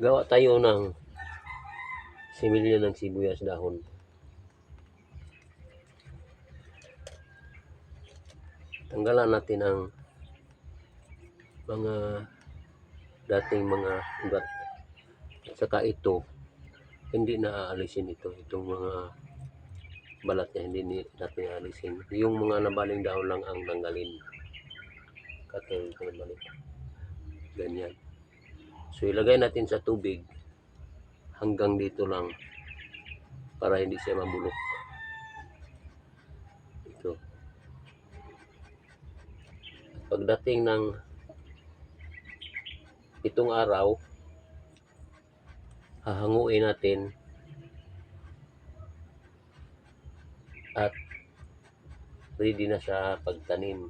Gawa tayo ng similya ng sibuyas dahon. Tanggalan natin ang mga dating mga ugat. At saka ito, hindi na aalisin ito. Itong mga balat niya, hindi natin aalisin. Yung mga nabaling dahon lang ang tanggalin. Katulad ko balik. Ganyan. So ilagay natin sa tubig hanggang dito lang para hindi siya mabulok. Ito. Pagdating ng itong araw, hahanguin natin at ready na sa pagtanim.